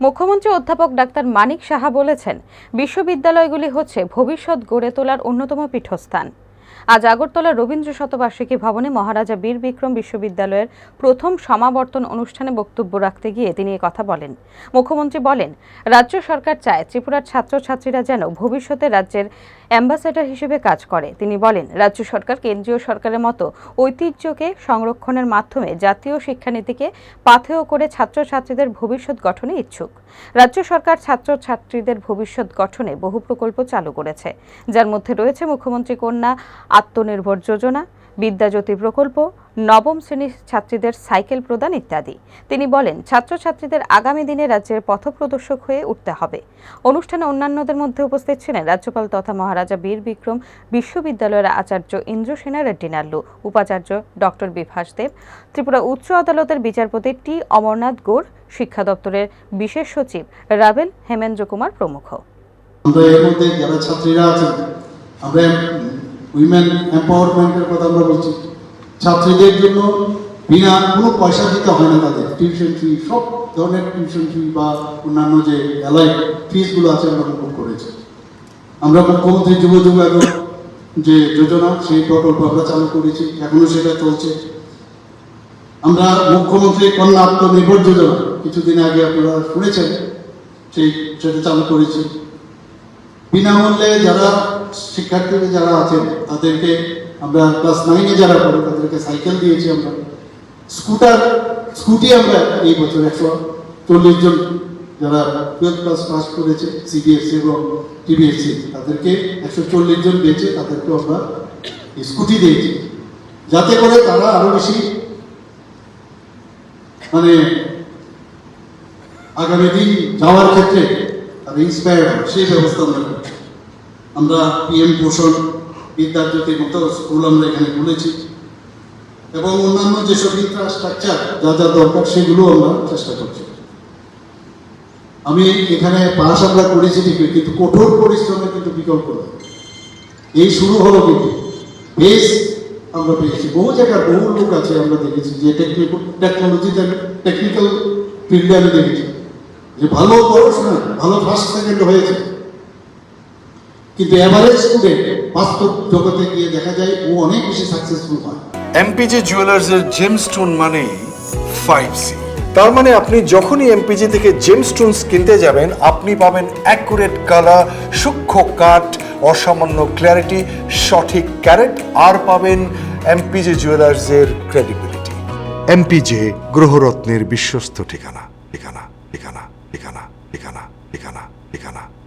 মুখ্যমন্ত্রী অধ্যাপক ডাক্তার মানিক সাহা বলেছেন বিশ্ববিদ্যালয়গুলি হচ্ছে ভবিষ্যৎ গড়ে তোলার অন্যতম পীঠস্থান। আজ আগরতলা রবীন্দ্র শতবার্ষিকী ভবনে মহারাজা বীর বিক্রম বিশ্ববিদ্যালয়ের প্রথম সমাবর্তন অনুষ্ঠানে বক্তব্য রাখতে গিয়ে তিনি কথা বলেন। মুখ্যমন্ত্রী বলেন, রাজ্য সরকার চায় ত্রিপুরার ছাত্রছাত্রীরা যেন ভবিষ্যতে রাজ্যের অ্যাম্বাসেডর হিসেবে কাজ করে। তিনি বলেন, রাজ্য সরকার কেন্দ্রীয় সরকারের মতো ঐতিহ্যকে সংরক্ষণের মাধ্যমে জাতীয় শিক্ষানীতিকে পাথেয় করে ছাত্রছাত্রীদের ভবিষ্যৎ গঠনে ইচ্ছুক। রাজ্য সরকার ছাত্রছাত্রীদের ভবিষ্যৎ গঠনে বহু প্রকল্প চালু করেছে। যার মধ্যে রয়েছে মুখ্যমন্ত্রী কন্যা আত্মনির্ভর যোজনা, বিদ্যাজ্যোতি প্রকল্প, নবম শ্রেণির ছাত্রীদের সাইকেল প্রদান ইত্যাদি। তিনি বলেন, ছাত্রছাত্রীদের আগামী দিনে রাজ্যের পথপ্রদর্শক হয়ে উঠতে হবে। অনুষ্ঠানে অন্যান্যদের মধ্যে উপস্থিত ছিলেন রাজ্যপাল তথা মহারাজা বীর বিক্রম, বিশ্ববিদ্যালয়ের আচার্য ইন্দ্র সেনা রেড্ডি নাল্লু, উপাচার্য ডক্টর বিভাস দেব, ত্রিপুরা উচ্চ আদালতের বিচারপতি টি অমরনাথ গৌড় শিক্ষা দপ্তরের বিশেষ সচিব রাবেল হেমেন্দ্র কুমার প্রমুখ। আমরা উইমেন এম্পাওয়ারমেন্টের কথা আমরা বলছি। ছাত্রীদের জন্য বিনা কোনো পয়সা দিতে হয় না তাদের। টিউশন ফি সব ধরনের টিউশন ফি বা অন্যান্য যে অ্যালাইড ফিসগুলো আছে আমরা মুকুব করেছি। আমরা মুখ্যমন্ত্রী যুব যুবায়ক যে যোজনা, সেই প্রকল্প আমরা চালু করেছি। এখনও সেটা চলছে। আমরা মুখ্যমন্ত্রী কন্যা আত্মনির্ভর যোজনা, কিছুদিন আগে আপনারা শুনেছেন, সেই সেটা চালু করেছি। বিনামূল্যে যারা শিক্ষার্থীরা যারা আছেন, তাদেরকে আমরা ক্লাস নাইনে যারা পড়ে, তাদেরকে সাইকেল দিয়েছি আমরা। স্কুটার, স্কুটি আমরা এই বছর একশো চল্লিশ জন যারা টুয়েলভ ক্লাস পাস করেছে সিবিএসসি এবং টিবিএসসি তাদেরকে একশো চল্লিশ জন দিয়েছে তাদেরকে আমরা স্কুটি দিয়েছি। যাতে করে তারা আরও বেশি মানে আগামী দিন যাওয়ার ক্ষেত্রে তারা ইন্সপায়ার সেই ব্যবস্থা আমরা করছি আমরা পিএম পোষণ বিদ্যার্থীদের মতো স্কুল আমরা এখানে খুলেছি এবং অন্যান্য যেসব ইনফ্রাস্ট্রাকচার যা যা দরকার সেগুলো আমরা চেষ্টা করছি আমি এখানে পাস আমরা করেছি ঠিকই কিন্তু কঠোর পরিশ্রমের কিন্তু বিকল্প নেই এই শুরু হলো কিন্তু বেশ আমরা পেয়েছি বহু জায়গায় বহু লোক আছে আমরা দেখেছি যে টেকনিক্যাল টেকনোলজি টেকনিক্যাল ফিল্ডে আমি দেখেছি যে ভালো পড়াশোনা ভালো ফার্স্ট সেকেন্ড হয়েছে কিন্তু এভারেজ স্টুডেন্ট বাস্তব জগতে গিয়ে দেখা যায় ও অনেক বেশি সাকসেসফুল হয়। এমপিজি জুয়েলার্সের জেমস্টোন মানেই ফাইভ সি তার মানে আপনি যখনই এমপিজি থেকে জেমস্টোনস কিনতে যাবেন আপনি পাবেন অ্যাকুরেট কালার সূক্ষ্ম কাট অসামান্য ক্ল্যারিটি সঠিক ক্যারেট আর পাবেন এমপিজি জুয়েলার্সের ক্রেডিবিলিটি এমপিজে গ্রহরত্নের বিশ্বস্ত ঠিকানা ঠিকানা। ঠিকানা ঠিকানা ঠিকানা ঠিকানা